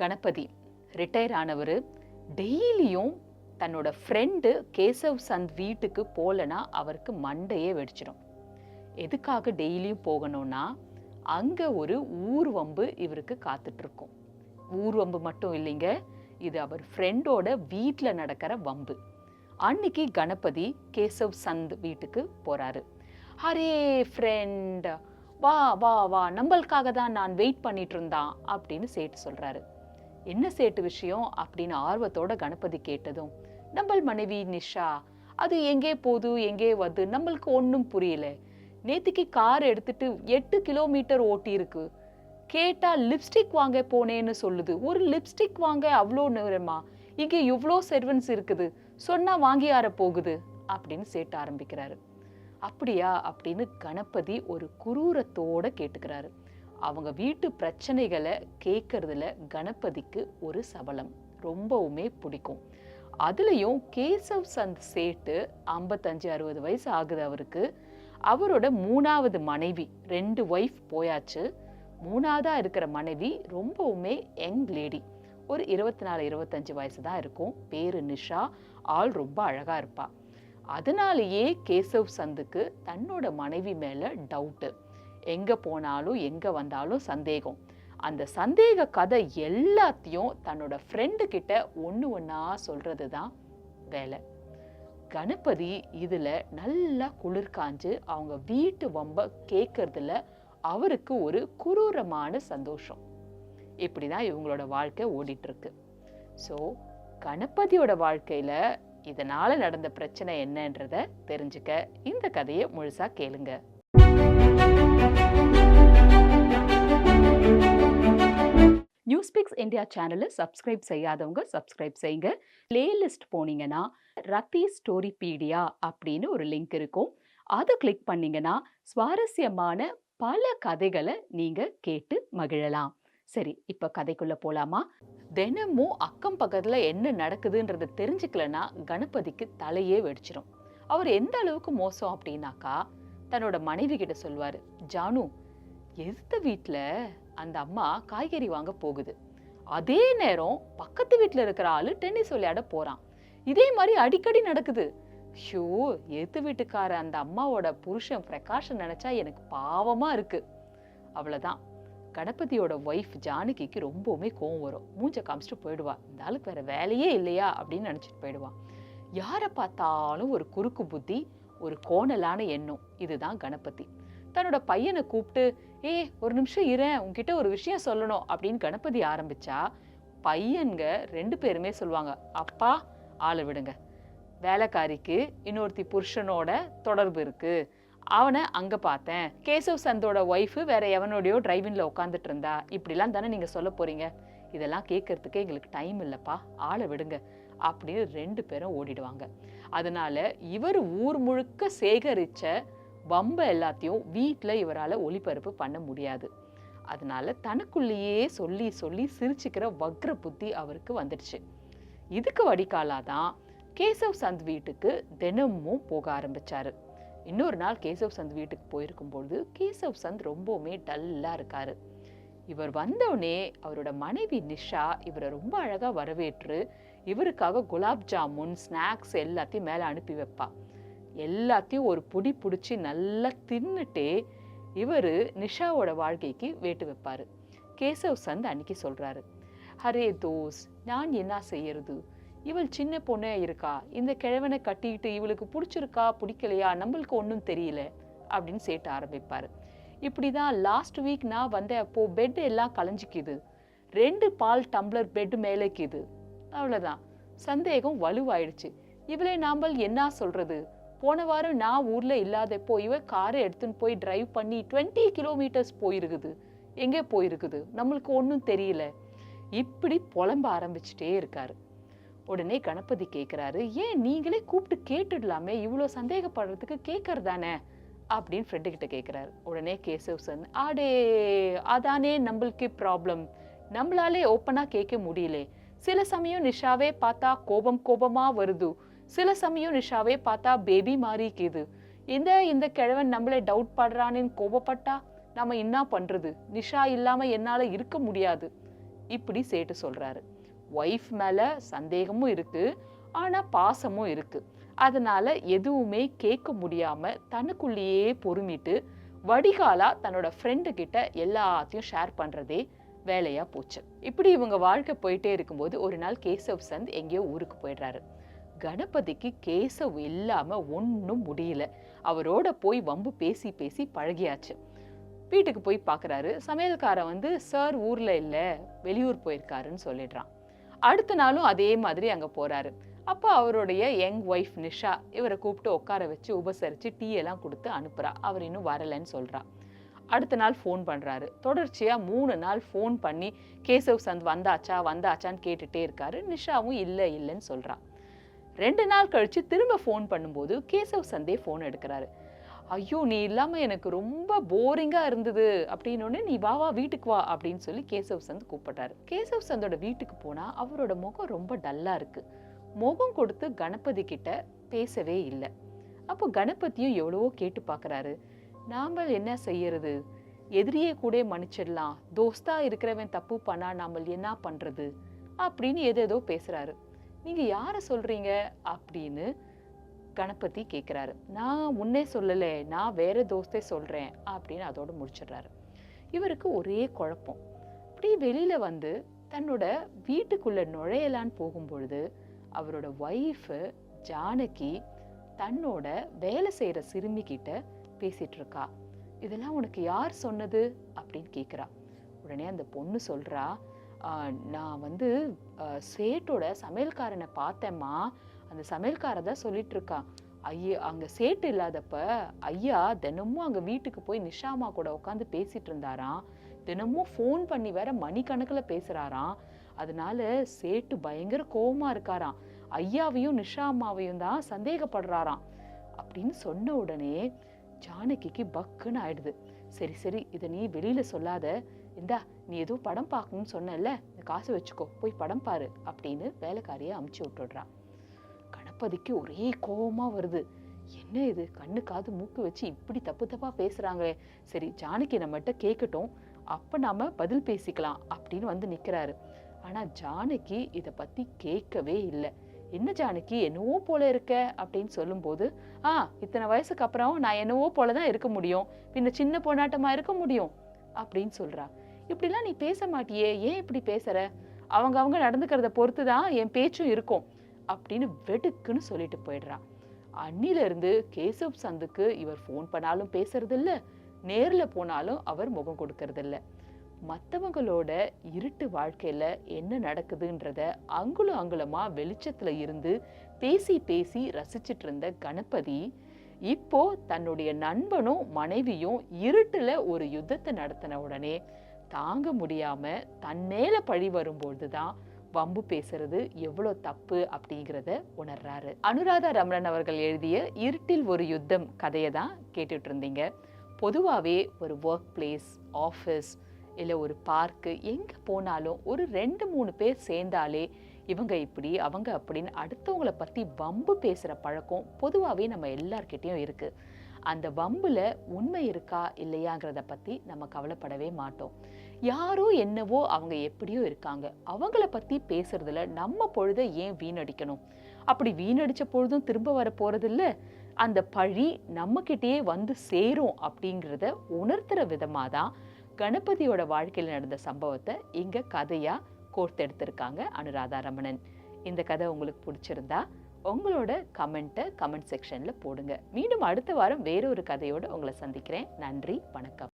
Ganapathi. Retire ஆனவர் டெய்லியும் தன்னோட ஃப்ரெண்டு கேசவ் சந்த் வீட்டுக்கு போகலனா அவருக்கு மண்டையே வெடிச்சிடும். எதுக்காக டெய்லியும் போகணும்னா அங்கே ஒரு ஊர்வம்பு இவருக்கு காத்துட்ருக்கும். ஊர்வம்பு மட்டும் இல்லைங்க இது அவர் ஃப்ரெண்டோட வீட்டில் நடக்கிற வம்பு. அன்னைக்கு கணபதி கேசவ் சந்த் வீட்டுக்கு போகிறாரு அரே ஃப்ரெண்ட் வா வா வா நம்மளுக்காக தான் நான் வெயிட் பண்ணிட்டு இருந்தான் அப்படின்னு சேட்டு சொல்கிறாரு என்ன சேட்டு விஷயம் அப்படின்னு ஆர்வத்தோட கணபதி கேட்டதும் நம்மள் மனைவி நிஷா அது எங்கே போது எங்கே வந்து நம்மளுக்கு ஒன்றும் புரியல. நேத்திக்கு கார் எடுத்துட்டு எட்டு கிலோமீட்டர் ஓட்டி இருக்கு கேட்டா லிப்ஸ்டிக் வாங்க போனேன்னு சொல்லுது. ஒரு லிப்ஸ்டிக் வாங்க அவ்வளோ நேரமா? இங்கே இவ்வளோ செர்வன்ஸ் இருக்குது. சொன்னா வாங்கி ஆற போகுது. அப்படின்னு சேட்ட ஆரம்பிக்கிறாரு. அப்படியா? அப்படின்னு கணபதி ஒரு குரூரத்தோட கேட்டுக்கிறாரு. அவங்க வீட்டு பிரச்சனைகளை கேட்கறதுல கணபதிக்கு ஒரு சபலம். ரொம்பவுமே பிடிக்கும். அதுலேயும் கேசவ் சந்த் சேட்டு ஐம்பத்தஞ்சு அறுபது வயசு ஆகுது அவருக்கு. அவரோட மூணாவது மனைவி ரெண்டு ஒய்ஃப் போயாச்சு. மூணாவதாக இருக்கிற மனைவி ரொம்பவுமே யங் லேடி ஒரு இருபத்தி நாலு இருபத்தஞ்சு வயசு தான் இருக்கும். பேரு நிஷா. ஆள் ரொம்ப அழகாக இருப்பாள் அதனாலேயே கேசவ் சந்துக்கு தன்னோட மனைவி மேலே டவுட்டு எங்கே போனாலும் எங்கே வந்தாலும் சந்தேகம். அந்த சந்தேக கதை எல்லாத்தையும் தன்னோட ஃப்ரெண்டு கிட்ட ஒன்று ஒன்றா சொல்கிறது தான் வேலை. கணபதி இதில் நல்லா குளிர் காஞ்சு அவங்க வீட்டு வம்ப கேட்கறதுல அவருக்கு ஒரு குரூரமான சந்தோஷம். இப்படி தான் இவங்களோட வாழ்க்கை ஓடிட்டுருக்கு. ஸோ கணபதியோட வாழ்க்கையில் இதனால் நடந்த பிரச்சனை என்னன்றத தெரிஞ்சுக்க இந்த கதையை முழுசாக கேளுங்கள் நியூஸ் நியூஸ்பிக்ஸ் இந்தியா சேனலை சப்ஸ்கிரைப் செய்யாதவங்க சப்ஸ்கிரைப் செய்யுங்க. பிளேலிஸ்ட் போனீங்கன்னா ரத்தி ஸ்டோரிபீடியா அப்படின்னு ஒரு லிங்க் இருக்கும். அதை கிளிக் பண்ணீங்கன்னா சுவாரஸ்யமான பல கதைகளை நீங்கள் கேட்டு மகிழலாம். சரி இப்போ கதைக்குள்ளே போகலாமா தினமும் அக்கம் பக்கத்தில் என்ன நடக்குதுன்றத தெரிஞ்சுக்கலனா கணபதிக்கு தலையே வெடிச்சிடும் அவர் எந்த அளவுக்கு மோசம் அப்படின்னாக்கா தன்னோட மனைவி கிட்ட சொல்வார் ஜானு எதிர்த்த வீட்டில் அந்த அம்மா காய்கறி வாங்க போகுது. அதே நேரம் பக்கத்து வீட்டில் இருக்கிற ஆள் டென்னிஸ் விளையாட போகிறான் இதே மாதிரி அடிக்கடி நடக்குது. ஷோ எதிர்த்து வீட்டுக்கார அந்த அம்மாவோட புருஷன் பிரகாஷன் நினச்சா எனக்கு பாவமாக இருக்குது அவ்வளோதான் கணபதியோட ஒய்ஃப் ஜானகிக்கு ரொம்பவுமே கோவம் வரும். மூஞ்ச காமிச்சிட்டு போயிடுவா. இந்த ஆளுக்கு வேற வேலையே இல்லையா அப்படின்னு நினச்சிட்டு போயிடுவான் யாரை பார்த்தாலும் ஒரு குறுக்கு புத்தி ஒரு கோணலான எண்ணம். இதுதான் கணபதி. தன்னோட பையனை கூப்பிட்டு ஏ ஒரு நிமிஷம் இரேன் உன்கிட்ட ஒரு விஷயம் சொல்லணும் அப்படின்னு கணபதி ஆரம்பிச்சா பையன்க ரெண்டு பேருமே சொல்லுவாங்க அப்பா ஆளை விடுங்க. வேலைக்காரிக்கு இன்னொருத்தி புருஷனோட தொடர்பு இருக்கு. அவனை அங்க பார்த்தேன். கேசவ் சந்தோட ஒய்ஃபு வேற எவனோடையோ டிரைவிங்ல உட்காந்துட்டு இருந்தா. இப்படிலாம் தானே நீங்க சொல்ல போறீங்க. இதெல்லாம் கேட்கறதுக்கே எங்களுக்கு டைம் இல்லைப்பா. ஆளை விடுங்க. அப்படின்னு ரெண்டு பேரும் ஓடிடுவாங்க. அதனால இவர் ஊர் முழுக்க சேகரிச்ச வம்பை எல்லாத்தையும் வீட்டில் இவரால் ஒளிபரப்பு பண்ண முடியாது. அதனால தனக்குள்ளேயே சொல்லி சொல்லி சிரிச்சுக்கிற வக்ர புத்தி அவருக்கு வந்துடுச்சு. இதுக்கு வடிகாலாதான் கேசவ் சந்த் வீட்டுக்கு தினமும் போக ஆரம்பிச்சாரு. இன்னொரு நாள் கேசவ் சந்த் வீட்டுக்கு போயிருக்கும்பொழுது கேசவ் சந்த் ரொம்பவுமே டல்லா இருக்காரு. இவர் வந்தவுடனே அவரோட மனைவி நிஷா இவரை ரொம்ப அழகாக வரவேற்று இவருக்காக குலாப் ஜாமுன் ஸ்நாக்ஸ் எல்லாத்தையும் மேலே அனுப்பி வைப்பா. எல்லாத்தையும் ஒரு புடி பிடிச்சி நல்லா தின்னுட்டே இவர் நிஷாவோட வாழ்க்கைக்கு வேட்டு வைப்பார். கேசவ் சந்த் அன்னைக்கு சொல்கிறாரு ஹரே தோஸ் நான் என்ன செய்யறது? இவள் சின்ன பொண்ணே இருக்கா? இந்த கிழவனை கட்டிக்கிட்டு இவளுக்கு பிடிச்சிருக்கா பிடிக்கலையா? நம்மளுக்கு ஒன்றும் தெரியல அப்படின்னு சேட்ட ஆரம்பிப்பார். இப்படி தான் லாஸ்ட் வீக் நான் வந்த அப்போது பெட் எல்லாம் கலைஞ்சிக்குது. ரெண்டு பால் டம்ளர் பெட் மேலேக்குது அவ்வளோதான் சந்தேகம் வலுவாயிடுச்சு. இவளை நாம்பல் என்ன சொல்கிறது போன வாரம் நான் ஊரில் இல்லாதப்போ இவ காரை எடுத்துன்னு போய் டிரைவ் பண்ணி டுவெண்ட்டி கிலோமீட்டர்ஸ் போயிருக்குது. எங்கே போயிருக்குது? நம்மளுக்கு ஒன்றும் தெரியல. இப்படி புலம்ப ஆரம்பிச்சிட்டே இருக்காரு. உடனே கணபதி கேட்குறாரு ஏன் நீங்களே கூப்பிட்டு கேட்டுடலாமே? இவ்வளோ சந்தேகப்படுறதுக்கு கேட்கறதானே அப்படின்னு ஃப்ரெண்டு கிட்ட கேட்குறாரு உடனே கேசவ் சன் ஆடே அதானே நம்மளுக்கு ப்ராப்ளம் நம்மளாலே ஓப்பனாக கேட்க முடியல. சில சமயம் நிஷாவே பார்த்தா கோபம் கோபமாக வருது. சில சமயம் நிஷாவே பார்த்தா பேபி மாறிக்குது. இந்த இந்த கிழவன் நம்மளை டவுட் படுறான்னு கோபப்பட்டா நம்ம என்ன பண்ணுறது நிஷா இல்லாமல் என்னால் இருக்க முடியாது. இப்படி சேட்டு சொல்கிறாரு ஒய்ஃப் மேலே சந்தேகமும் இருக்குது ஆனால் பாசமும் இருக்குது அதனால எதுவுமே கேட்க முடியாம தனக்குள்ளேயே பொறுமிட்டு வடிகாலா தன்னோட ஃப்ரெண்டு கிட்ட எல்லாத்தையும் ஷேர் பண்றதே வேலையா போச்சு. இப்படி இவங்க வாழ்க்கை போயிட்டே இருக்கும்போது ஒரு நாள் கேசவ் சந்த் எங்கேயோ ஊருக்கு போயிடுறாரு. கணபதிக்கு கேசவ் இல்லாம ஒன்றும் முடியல. அவரோட போய் வம்பு பேசி பேசி பழகியாச்சு. வீட்டுக்கு போய் பார்க்குறாரு சமையல்காரன் வந்து சார் ஊர்ல இல்லை. வெளியூர் போயிருக்காருன்னு சொல்லிடுறான். அடுத்த நாளும் அதே மாதிரி அங்கே போகிறாரு அப்போ அவருடைய யங் ஒய்ஃப் நிஷா இவரை கூப்பிட்டு உட்கார வச்சு உபசரித்து டீ எல்லாம் கொடுத்து அனுப்புறா. அவர் இன்னும் வரலைன்னு சொல்கிறா அடுத்த நாள் ஃபோன் பண்ணுறாரு தொடர்ச்சியாக மூணு நாள் ஃபோன் பண்ணி கேசவ் சந்த் வந்தாச்சா வந்தாச்சான்னு கேட்டுகிட்டே இருக்காரு. நிஷாவும் இல்லை இல்லைன்னு சொல்றா. ரெண்டு நாள் கழித்து திரும்ப ஃபோன் பண்ணும்போது கேசவ் சந்தே ஃபோன் எடுக்கிறாரு. ஐயோ நீ இல்லாமல் எனக்கு ரொம்ப போரிங்காக இருந்தது. அப்படின்னோடனே நீ வா வா வீட்டுக்கு வா அப்படின்னு சொல்லி கேசவ் சந்த் கூப்பிடுறாரு கேசவ் சந்தோட வீட்டுக்கு போனால் அவரோட முகம் ரொம்ப டல்லாக இருக்குது முகம் கொடுத்து கணபதி கிட்ட பேசவே இல்லை. அப்போ கணபதியும் எவ்வளவோ கேட்டு பார்க்குறாரு நாம் என்ன செய்யறது? எதிரியே கூட மன்னிச்சிடலாம். தோஸ்தா இருக்கிறவன் தப்பு பண்ணா நாம என்ன பண்ணுறது அப்படின்னு ஏதேதோ பேசுகிறாரு நீங்கள் யாரை சொல்கிறீங்க அப்படின்னு கணபதி கேட்குறாரு நான் உன்னே சொல்லலை நான் வேற தோஸ்தே சொல்றேன் அப்படின்னு அதோட முடிச்சிடுறாரு. இவருக்கு ஒரே குழப்பம். அப்படி வெளியில வந்து தன்னோட வீட்டுக்குள்ள நுழையலான்னு போகும்பொழுது அவரோட ஒய்ஃபு ஜானகி தன்னோட வேலை செய்யற சிறுமி கிட்ட பேசிட்டு இருக்கா. இதெல்லாம் உனக்கு யார் சொன்னது? அப்படின்னு கேட்குறா உடனே அந்த பொண்ணு சொல்றா "ஆஹ், நான் வந்து சேட்டோட சமையல்காரனை பார்த்தேம்மா. அந்த சமையல்காரர் தான் சொல்லிட்டு இருக்கான் ஐயா அங்கே சேட்டு இல்லாதப்ப ஐயா தினமும் அங்கே வீட்டுக்கு போய் நிஷாமா கூட உட்காந்து பேசிட்டு இருந்தாராம். தினமும் ஃபோன் பண்ணி வேற மணிக்கணக்கில் பேசுகிறாராம் அதனால சேட்டு பயங்கர கோபமாக இருக்காராம். ஐயாவையும் நிஷா அம்மாவையும் தான் சந்தேகப்படுறாராம். அப்படின்னு சொன்ன உடனே ஜானகிக்கு பக்குன்னு ஆயிடுது. சரி சரி இதை நீ வெளியில் சொல்லாத. இந்தா நீ ஏதோ படம் பார்க்கணும்னு சொன்னல இந்த காசு வச்சுக்கோ போய் படம் பாரு அப்படின்னு வேலைக்காரியை அமுச்சு விட்டுடுறான் கணபதிக்கு ஒரே கோபமாக வருது. என்ன இது? கண்ணு காது மூக்கு வச்சு இப்படி தப்பு தப்பாக பேசுகிறாங்களே சரி ஜானகி நம்மகிட்ட கேட்கட்டும் அப்போ நாம் பதில் பேசிக்கலாம் அப்படின்னு வந்து நிற்கிறாரு ஆனால் ஜானகி இதை பற்றி கேட்கவே இல்லை. என்ன ஜானகி என்னவோ போல இருக்க? அப்படின்னு சொல்லும்போது ஆ இத்தனை வயசுக்கு அப்புறம் நான் என்னவோ போல தான் இருக்க முடியும். பின்ன சின்ன பொண்ணாட்டமாக இருக்க முடியும். அப்படின்னு சொல்கிறா இப்படிலாம் நீ பேச மாட்டியே. ஏன் இப்படி பேசுகிற அவங்க அவங்க நடந்துக்கிறத பொறுத்து தான் என் பேச்சும் இருக்கும். அப்படின்னு வெடுக்குன்னு சொல்லிட்டு போயிடுறான். அன்னில இருந்து கேசவ் சந்துக்கு இவர் ஃபோன் பண்ணாலும் பேசுறதில்ல நேரில் நேர்ல போனாலும் அவர் முகம் கொடுக்கறதில்ல. மற்றவங்களோட மத்தவங்களோட இருட்டு வாழ்க்கையில என்ன நடக்குதுன்றத அங்குலம் அங்குலமா வெளிச்சத்துல இருந்து பேசி பேசி ரசிச்சிட்டு இருந்த கணபதி இப்போ தன்னுடைய நண்பனும் மனைவியும் இருட்டுல ஒரு யுத்தத்தை நடத்தின உடனே தாங்க முடியாம தன் மேல பழி வரும்பொழுது தான் வம்பு பேசுறது எவ்வளோ தப்பு அப்படிங்கிறத உணர்றாரு. அனுராதா ரமணன் அவர்கள் எழுதிய இருட்டில் ஒரு யுத்தம் கதையை தான் கேட்டுட்டு இருந்தீங்க. பொதுவாகவே ஒரு ஒர்க் பிளேஸ் ஆஃபீஸ் இல்லை ஒரு பார்க்கு எங்கே போனாலும் ஒரு ரெண்டு மூணு பேர் சேர்ந்தாலே இவங்க இப்படி அவங்க அப்படின்னு அடுத்தவங்கள பற்றி வம்பு பேசுகிற பழக்கம் பொதுவாகவே நம்ம எல்லார்கிட்டேயும் இருக்குது அந்த வம்பில் உண்மை இருக்கா இல்லையாங்கிறத பற்றி நம்ம கவலைப்படவே மாட்டோம். யாரோ என்னவோ அவங்க எப்படியோ இருக்காங்க. அவங்கள பற்றி பேசுறதுல நம்ம பொழுதை ஏன் வீணடிக்கணும்? அப்படி வீணடித்த பொழுதும் திரும்ப வர போகிறதில்ல அந்த பழி நம்மக்கிட்டேயே வந்து சேரும் அப்படிங்கிறத உணர்த்துற விதமாக தான் கணபதியோட வாழ்க்கையில் நடந்த சம்பவத்தை இங்கே கதையாக கோர்த்தெடுத்திருக்காங்க அனுராதா ரமணன் இந்த கதை உங்களுக்கு பிடிச்சிருந்தா உங்களோட கமெண்ட்டை கமெண்ட் செக்ஷனில் போடுங்க. மீண்டும் அடுத்த வாரம் வேறொரு கதையோடு உங்களை சந்திக்கிறேன். நன்றி வணக்கம்.